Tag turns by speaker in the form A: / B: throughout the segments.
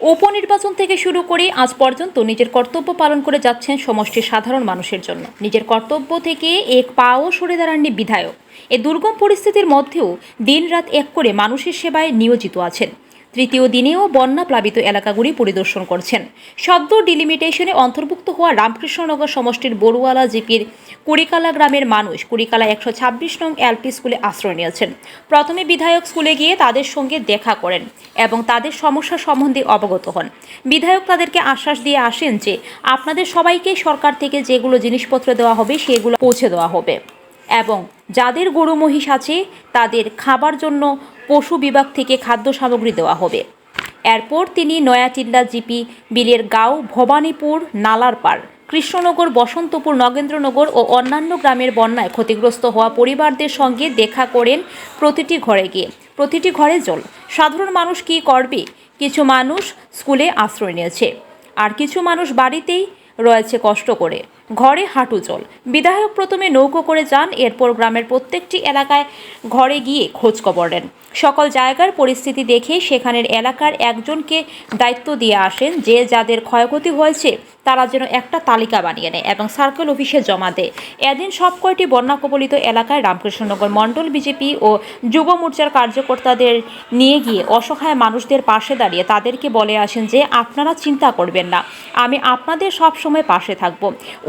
A: উপনির্বাচন থেকে শুরু করে আজ পর্যন্ত নিজের কর্তব্য পালন করে যাচ্ছেন সমষ্টির সাধারণ মানুষের জন্য। নিজের কর্তব্য থেকে এক পাও সরে দাঁড়াননি বিধায়ক। এ দুর্গম পরিস্থিতির মধ্যেও দিনরাত এক করে মানুষের সেবায় নিয়োজিত আছেন। তৃতীয় দিনেও বন্যা প্লাবিত এলাকাগুলি পরিদর্শন করছেন। সদ্য ডিলিমিটেশনে অন্তর্ভুক্ত হওয়া রামকৃষ্ণনগর সমষ্টির বড়ুয়ালা জিপির কুড়িকালা গ্রামের মানুষ কুড়িকালা একশো ছাব্বিশ নং এলপি স্কুলে আশ্রয় নিয়েছেন। প্রথমে বিধায়ক স্কুলে গিয়ে তাদের সঙ্গে দেখা করেন এবং তাদের সমস্যা সম্বন্ধে অবগত হন। বিধায়ক তাদেরকে আশ্বাস দিয়ে আসেন যে, আপনাদের সবাইকে সরকার থেকে যেগুলো জিনিসপত্র দেওয়া হবে সেগুলো পৌঁছে দেওয়া হবে এবং যাদের গরু মহিষ আছে তাদের খাবার জন্য পশু বিভাগ থেকে খাদ্য সামগ্রী দেওয়া হবে। এরপর তিনি নয়াটিল্লা জিপি, বিলের গাঁও, ভবানীপুর নালারপাড় কৃষ্ণনগর, বসন্তপুর, নগেন্দ্রনগর ও অন্যান্য গ্রামের বন্যায় ক্ষতিগ্রস্ত হওয়া পরিবারদের সঙ্গে দেখা করেন প্রতিটি ঘরে গিয়ে। প্রতিটি ঘরে জল। সাধারণ মানুষ কী করবে? কিছু মানুষ স্কুলে আশ্রয় নিয়েছে। আর কিছু মানুষ বাড়িতেই রয়েছে কষ্ট করে। ঘরে হাঁটু জল বিধায়ক প্রথমে নৌকো করে যান, এরপর গ্রামের প্রত্যেকটি এলাকায় ঘরে গিয়ে খোঁজ খবর নেন। সকল জায়গার পরিস্থিতি দেখে সেখানের এলাকার একজনকে দায়িত্ব দিয়ে আসেন যে যাদের ক্ষয়ক্ষতি হয়েছে তারা যেন একটা তালিকা বানিয়ে নেয় এবং সার্কেল অফিসে জমা দেয়। এদিন সব কয়টি বন্যা কবলিত এলাকায় রামকৃষ্ণনগর মণ্ডল, বিজেপি ও যুব মোর্চার কার্যকর্তাদের নিয়ে গিয়ে অসহায় মানুষদের পাশে দাঁড়িয়ে তাদেরকে বলে আসেন যে, আপনারা চিন্তা করবেন না, আমি আপনাদের সব সময় পাশে থাকব।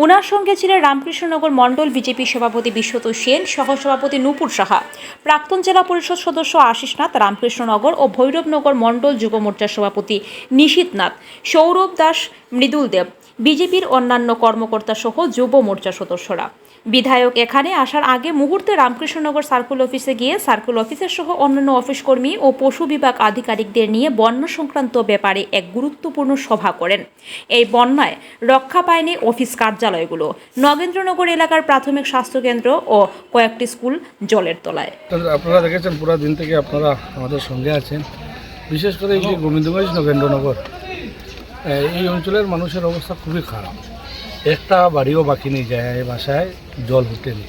A: ওনার সঙ্গে ছিলেন রামকৃষ্ণনগর মণ্ডল, বিজেপি সভাপতি বিশ্বত সেন, সহসভাপতি নূপুর সাহা। প্রাক্তন জেলা পরিষদ সদস্য আশিস নাথ, রামকৃষ্ণনগর ও ভৈরবনগর মণ্ডল যুব মোর্চার সভাপতি নিশীত নাথ, সৌরভ দাস, মৃদুল দেব। বিজেপির অন্যান্য কর্মকর্তা সহ যুব মোর্চা সদস্যরা। বিধায়ক এখানে আসার আগে মুহূর্তে রামকৃষ্ণনগর সার্কুল অফিসে গিয়ে সার্কুল অফিসের সহ অন্যান্য অফিস কর্মী ও পশু বিভাগ আধিকারিকদের নিয়ে বন্যা সংক্রান্ত ব্যাপারে এক গুরুত্বপূর্ণ সভা করেন। এই বন্যায় রক্ষা পায়নি অফিস কার্যালয়গুলো। নগেন্দ্রনগর এলাকার প্রাথমিক স্বাস্থ্যকেন্দ্র ও কয়েকটি স্কুল জলের তলায়।
B: আপনারা দেখেছেন, পুরো দিন থেকে আপনারা আমাদের সঙ্গে আছেন। বিশেষ করে এই যে গোবিন্দগঞ্জ নগেন্দ্রনগর এই অঞ্চলের মানুষের অবস্থা খুবই খারাপ। একটা বাড়িও বাকি নেই যায় এই বাসায়, জল উঠেনি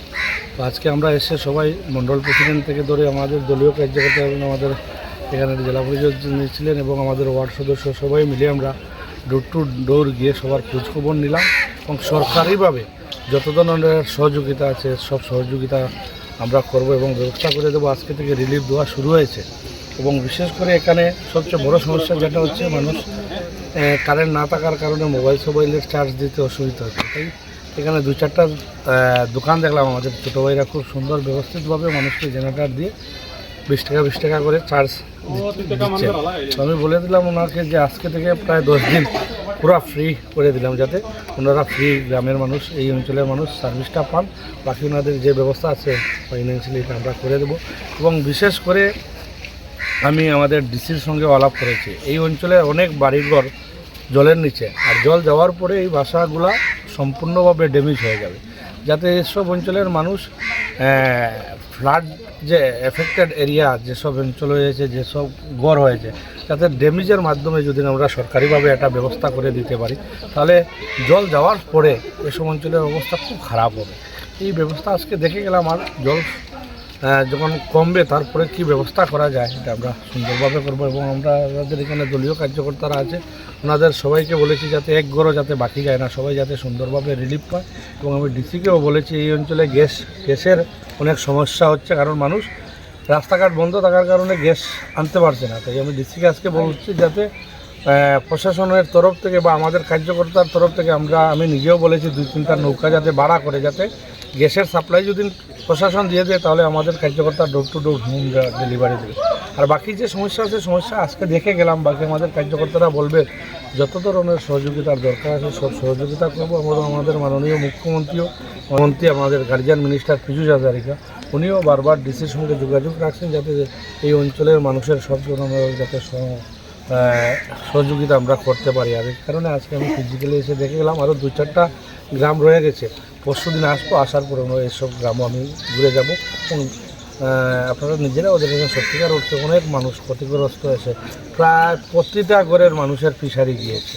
B: তো আজকে আমরা এসে সবাই মণ্ডল প্রেসিডেন্ট থেকে ধরে আমাদের দলীয় কার্যকর্তা এবং আমাদের এখানে জেলা পরিষদ ছিলেন এবং আমাদের ওয়ার্ড সদস্য সবাই মিলে আমরা ডোর টু ডোর গিয়ে সবার খোঁজখবর নিলাম এবং সরকারিভাবে যত ধরনের সহযোগিতা আছে, সব সহযোগিতা আমরা করব এবং ব্যবস্থা করে দেবো। আজকে থেকে রিলিফ দেওয়া শুরু হয়েছে এবং বিশেষ করে এখানে সবচেয়ে বড় সমস্যা যেটা হচ্ছে, মানুষ কারেন্ট না থাকার কারণে মোবাইল সোবাইলের চার্জ দিতে অসুবিধা হচ্ছে, তাই? এখানে দু চারটা দোকান দেখলাম আমাদের ছোটো ভাইরা খুব সুন্দর ব্যবস্থিতভাবে মানুষকে জেনারেটার দিয়ে বিশ টাকা বিশ টাকা করে চার্জ দিচ্ছে। আমি বলে দিলাম ওনাকে যে আজকে থেকে প্রায় দশ দিন পুরো ফ্রি করে দিলাম যাতে ওনারা ফ্রি গ্রামের মানুষ, এই অঞ্চলের মানুষ সার্ভিসটা পান। বাকি ওনাদের যে ব্যবস্থা আছে ফাইন্যান্সিয়ালি এটা আমরা করে দেবো। এবং বিশেষ করে আমি আমাদের ডিসির সঙ্গে আলাপ করেছি। এই অঞ্চলে অনেক বাড়িঘর জলের নিচে, আর জল যাওয়ার পরে এই বাসাগুলা সম্পূর্ণভাবে ড্যামেজ হয়ে যাবে। যাতে এসব অঞ্চলের মানুষ ফ্লাড যে এফেক্টেড এরিয়া যেসব অঞ্চল হয়েছে, যেসব গড় হয়েছে, যাতে ড্যামেজের মাধ্যমে যদি আমরা সরকারিভাবে একটা ব্যবস্থা করে দিতে পারি, তাহলে জল যাওয়ার পরে এসব অঞ্চলের অবস্থা খুব খারাপ হবে। এই ব্যবস্থা আজকে দেখে গেলাম আর জল যখন কমবে, তারপরে কি ব্যবস্থা করা যায়, এটা আমরা সুন্দরভাবে করব এবং আমরা আমাদের এখানে দলীয় কার্যকর্তারা আছে, ওনাদের সবাইকে বলেছি যাতে এক গড়ও যাতে বাকি যায় না, সবাই যাতে সুন্দরভাবে রিলিফ পায় এবং আমি ডিসিকেও বলেছি, এই অঞ্চলে গ্যাস, গ্যাসের অনেক সমস্যা হচ্ছে, কারণ মানুষ রাস্তাঘাট বন্ধ থাকার কারণে গ্যাস আনতে পারছে না। তাই আমি ডিসিকে আজকে বলছি যাতে প্রশাসনের তরফ থেকে বা আমাদের কার্যকর্তার তরফ থেকে আমরা, আমি নিজেও বলেছি, দুই তিনটা নৌকা যাতে বাড়া করে, যাতে গ্যাসের সাপ্লাই যদি প্রশাসন দিয়ে দেয়, তাহলে আমাদের কার্যকর্তা door to door home delivery দেবে। আর বাকি যে সমস্যা আছে, সমস্যা আজকে দেখে গেলাম। বাকি আমাদের কার্যকর্তারা বলবে, যত ধরনের সহযোগিতার দরকার আছে, সব সহযোগিতা করব। আমরা আমাদের মাননীয় মুখ্যমন্ত্রীও, মন্ত্রী, আমাদের গার্জিয়ান মিনিস্টার পীযুষ হাজারিকা, উনিও বারবার ডিসির সঙ্গে যোগাযোগ রাখছেন যাতে এই অঞ্চলের মানুষের সব ধরনের যাতে সহযোগিতা আমরা করতে পারি। আর এই কারণে আজকে আমি ফিজিক্যালি এসে দেখে গেলাম আরও দু চারটা গ্রাম রয়ে গেছে। পরশু দিন আসব, আসার পর এসব গ্রামও আমি ঘুরে যাব। এবং আপনারা নিজেরা ওদের এখানে সত্যিকার অর্থে অনেক মানুষ ক্ষতিগ্রস্ত হয়েছে। প্রায় প্রতিটা ঘরের মানুষের ফিশারি গিয়েছে।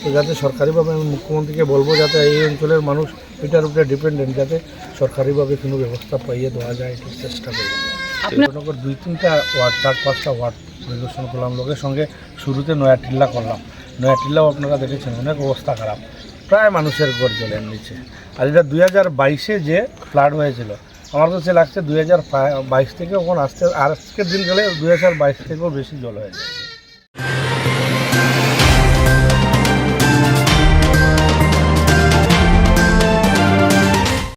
B: তো যাতে সরকারিভাবে আমি মুখ্যমন্ত্রীকে বলব, যাতে এই অঞ্চলের মানুষ এটার উপরে ডিপেন্ডেন্ট যাতে সরকারিভাবে কোনো ব্যবস্থা পাইয়ে দেওয়া যায়, এটার চেষ্টা করব। দুই, তিনটা ওয়ার্ড, চার, পাঁচটা ওয়ার্ড পরিদর্শন করলাম লোকের সঙ্গে। শুরুতে নয়া টিল্লা করলাম। নয়া টিল্লাও আপনারা দেখেছেন, অনেক অবস্থা খারাপ। প্রায় মানুষের ঘর জলের নিচে। আর এটা দুই হাজার বাইশে যে ফ্লাড হয়েছিল, আমার কাছে লাগছে দুই হাজার বাইশ থেকে ওখানে আসতে, আজকের দিন গেলে দুই হাজার বাইশ থেকেও বেশি জল হয়েছে।